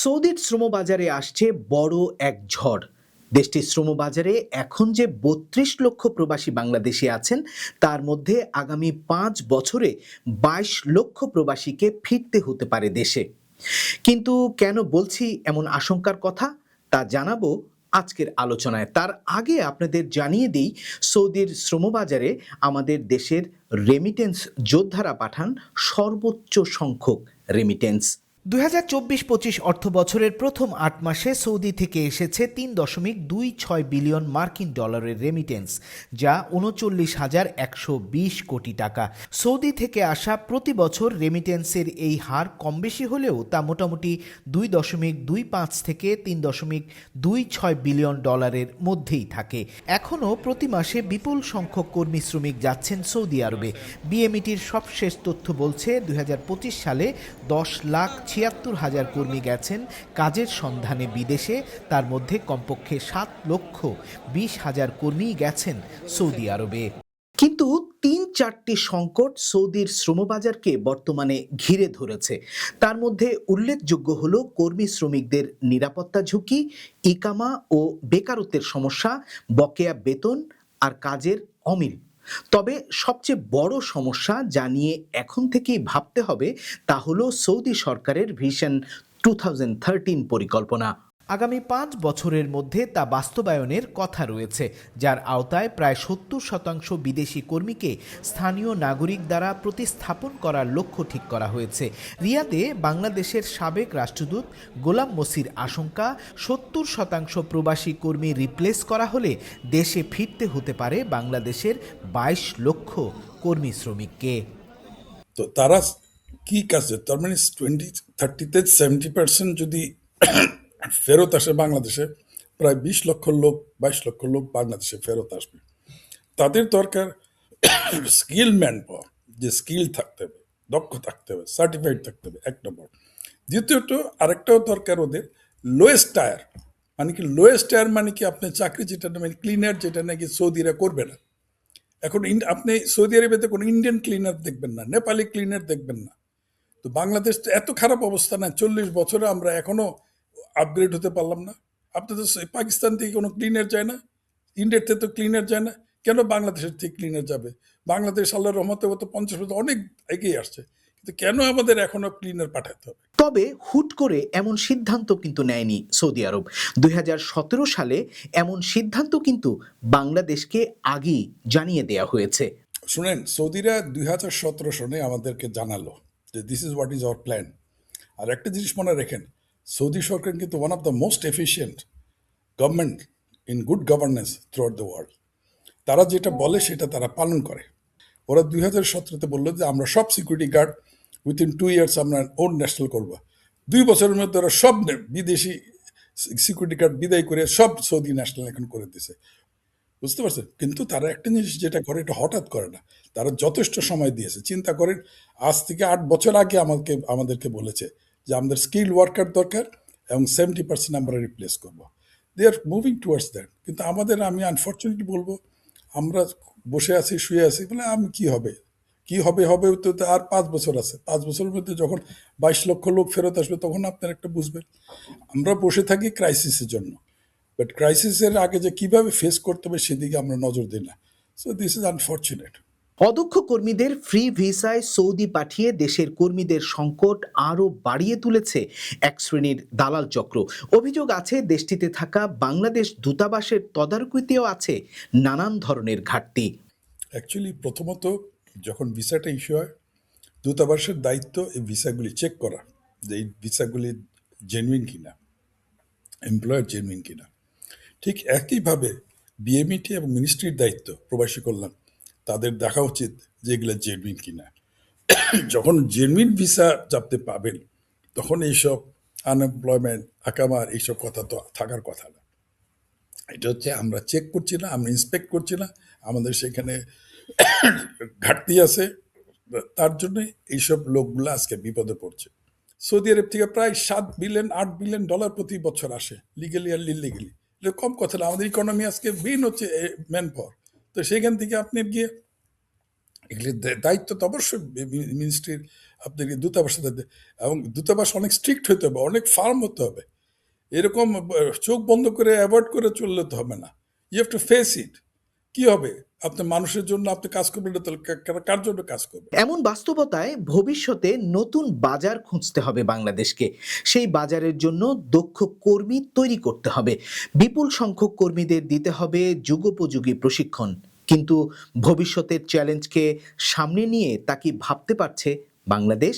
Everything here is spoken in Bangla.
সৌদির শ্রমবাজারে আসছে বড় এক ঝড়। দেশটির শ্রমবাজারে এখন যে বত্রিশ লক্ষ প্রবাসী বাংলাদেশি আছেন, তার মধ্যে আগামী পাঁচ বছরে বাইশ লক্ষ প্রবাসীকে ফিরতে হতে পারে দেশে। কিন্তু কেন বলছি এমন আশঙ্কার কথা? তা জানাব আজকের আলোচনায়। তার আগে আপনাদের জানিয়ে দিই, সৌদির শ্রমবাজারে আমাদের দেশের রেমিটেন্স যোদ্ধারা পাঠান সর্বোচ্চ সংখ্যক রেমিটেন্স দুই হাজার চব্বিশ পঁচিশ অর্থ বছরের প্রথম আট মাসে সৌদি থেকে এসেছে তিন দশমিক দুই ছয় বিলিয়ন মার্কিন ডলারের রেমিটেন্স যা উনচল্লিশ হাজার একশো বিশ কোটি টাকা। সৌদি থেকে আসা প্রতি বছর রেমিটেন্সের এই হার কম বেশি হলেও তা মোটামুটি দুই দশমিক দুই পাঁচ থেকে তিন দশমিক দুই ছয় বিলিয়ন ডলারের মধ্যেই থাকে। এখনও প্রতি মাসে বিপুল সংখ্যক কর্মী শ্রমিক যাচ্ছেন সৌদি আরবে। বিএমইটির সবশেষ তথ্য বলছে, দুই হাজার পঁচিশ সালে দশ লাখ ছিয়াত্তর হাজার কর্মী গেছেন কাজের সন্ধানে বিদেশে। তার মধ্যে কমপক্ষে সাত লক্ষ বিশ হাজার কর্মী গেছেন সৌদি আরবে। কিন্তু তিন চারটি সংকট সৌদির শ্রমবাজারকে বর্তমানে ঘিরে ধরেছে। তার মধ্যে উল্লেখযোগ্য হল কর্মী শ্রমিকদের নিরাপত্তা ঝুঁকি, ইকামা ও বেকারত্বের সমস্যা, বকেয়া বেতন আর কাজের অমিল। তবে সবচেয়ে বড় সমস্যা যা নিয়ে এখন থেকেই ভাবতে হবে তা হলো সৌদি সরকারের ভিশন টু পরিকল্পনা। আগামী পাঁচ বছরের মধ্যে তা বাস্তবায়নের কথা রয়েছে, যার আওতায় প্রায় সত্তর শতাংশ বিদেশি কর্মীকে স্থানীয় নাগরিক দ্বারা প্রতিস্থাপন করার লক্ষ্য ঠিক করা হয়েছে। রিয়াদে বাংলাদেশের সাবেক রাষ্ট্রদূত গোলাম মসির আশঙ্কা, সত্তর শতাংশ প্রবাসী কর্মী রিপ্লেস করা হলে দেশে ফিরতে হতে পারে বাংলাদেশের বাইশ লক্ষ কর্মী শ্রমিককে। তো তারা কি কাজে? তার মানে টোয়েন্টি থার্টিতে সেভেন্টি পার্সেন্ট যদি ফেরত আসে বাংলাদেশে, প্রায় বিশ লক্ষ লোক, বাইশ লক্ষ লোক বাংলাদেশে ফেরত আসবে। তাদের দরকার স্কিল ম্যান পাওয়া, যে স্কিল থাকতে হবে, দক্ষ থাকতে হবে সার্টিফাইড থাকতে হবে, এক নম্বর। দ্বিতীয়ত, আরেকটাও দরকার ওদের লোয়েস্ট টায়ার মানে কি লোয়েস্ট টায়ার মানে কি আপনি চাকরি যেটা মানে ক্লিনার যেটা নাকি সৌদিরা করবে না। এখন আপনি সৌদি আরবেতে কোনো ইন্ডিয়ান ক্লিনার দেখবেন না নেপালি ক্লিনার দেখবেন না। তো বাংলাদেশ তো এত খারাপ অবস্থা না, চল্লিশ বছরে আমরা এখনও আপগ্রেড হতে পারলাম না। আপনি তো পাকিস্তান থেকে কোনো ক্লিনার যায় না ইন্ডিয়ার থেকে তো ক্লিনার যায় না। কেন বাংলাদেশের থেকে ক্লিনার যাবে? বাংলাদেশ আল্লাহ রহমতে তো পঞ্চাশ বছর অনেক এগিয়ে আসছে কিন্তু কেন আমাদের এখনও ক্লিনার পাঠাতে হবে? তবে হুট করে এমন সিদ্ধান্ত কিন্তু নেয়নি সৌদি আরব। দুই হাজার সতেরো সালে এমন সিদ্ধান্ত কিন্তু বাংলাদেশকে আগেই জানিয়ে দেয়া হয়েছে। শুনেন সৌদিরা দুই হাজার সতেরো সনে আমাদেরকে জানালো যে this is what is our plan আর একটা জিনিস মনে রাখেন সৌদি সরকার কিন্তু one of the most efficient government in good governance throughout the world তারা যেটা বলে সেটা তারা পালন করে। ওরা দুই হাজার সতেরোতে বলল যে, আমরা সব security guard within two years আমরা ওন ন্যাশনাল করব। দুই বছরের মধ্যে ওরা সব বিদেশি সিকিউরিটি গার্ড বিদায় করে সব সৌদি ন্যাশনাল এখন করে দিছে। বুঝতে পারছেন? কিন্তু তারা একটা জিনিস যেটা করে, এটা হঠাৎ করে না। তারা যথেষ্ট সময় দিয়েছে। চিন্তা করেন, আজ থেকে আট বছর আগে আমাকে, আমাদেরকে বলেছে যে আমাদের স্কিল ওয়ার্কার দরকার এবং সেভেন্টি পার্সেন্ট আমরা রিপ্লেস করব। They are moving towards that কিন্তু আমাদের, আমি আনফর্চুনেটলি বলব, আমরা বসে আছি, শুয়ে আছি, বলে আমি কি হবে? কি হবে হবে তো তো আর পাঁচ বছর আছে। পাঁচ বছরের মধ্যে যখন বাইশ লক্ষ লোক ফেরত আসবে, তখন আপনার একটা বুঝবেন। আমরা বসে থাকি ক্রাইসিসের জন্য। বাট ক্রাইসিসের আগে যে কীভাবে ফেস করতে হবে, সেদিকে আমরা নজর দিই না। সো দিস ইজ আনফর্চুনেট অদক্ষ কর্মীদের ফ্রি ভিসায় সৌদি পাঠিয়ে দেশের কর্মীদের সংকট আরও বাড়িয়ে তুলেছে এক শ্রেণির দালাল চক্র। অভিযোগ আছে, দেশটিতে থাকা বাংলাদেশ দূতাবাসের তদারকিতেও আছে নানান ধরনের ঘাটতি। অ্যাকচুয়ালি প্রথমত যখন ভিসাটা ইস্যু হয়, দূতাবাসের দায়িত্ব এই ভিসাগুলি চেক করা যে এই ভিসাগুলি জেনুইন কিনা এমপ্লয়ার জেনুইন কিনা। ঠিক একইভাবে বিএমইটি এবং মিনিস্ট্রির দায়িত্ব, প্রবাসী কল্যাণ। তাদের দেখা উচিত যে এগুলো জেনুইন কিনা। যখন জেনুইন ভিসা যাতে পাবেন, তখন এইসব আনএমপ্লয়মেন্ট আকামার এইসব কথা তো থাকার কথা না। এটা হচ্ছে আমরা চেক করছি না, আমরা ইন্সপেক্ট করছি না, আমাদের সেখানে ঘাটতি আছে। তার জন্য এইসব লোকগুলো আজকে বিপদে পড়ছে। সৌদি আরব থেকে প্রায় সাত বিলিয়ন আট বিলিয়ন ডলার প্রতি বছর আসে লিগেলি আর লিলিগেলি কম কথা না, আমাদের ইকোনমি আজকে মেইন হচ্ছে ম্যান পাওয়ার তো সেখান থেকে আপনি গিয়ে এগুলির দায়িত্ব তো অবশ্যই মিনিস্ট্রির আপনাকে দূতাবাস। এবং দূতাবাস অনেক স্ট্রিক্ট হতে হবে, অনেক ফার্ম হতে হবে। এরকম চোখ বন্ধ করে অ্যাভয়েড করে চললে তো হবে না। You have to face it কী হবে? আপনি মানুষের জন্য আপনি কাজ করবেন কার জন্য কাজ করবেন? এমন বাস্তবতায় ভবিষ্যতে নতুন বাজার খুঁজতে হবে বাংলাদেশকে। সেই বাজারের জন্য দক্ষ কর্মী তৈরি করতে হবে। বিপুল সংখ্যক কর্মীদের দিতে হবে যুগোপযোগী প্রশিক্ষণ। কিন্তু ভবিষ্যতের চ্যালেঞ্জকে সামনে নিয়ে তা কি ভাবতে পারছে বাংলাদেশ?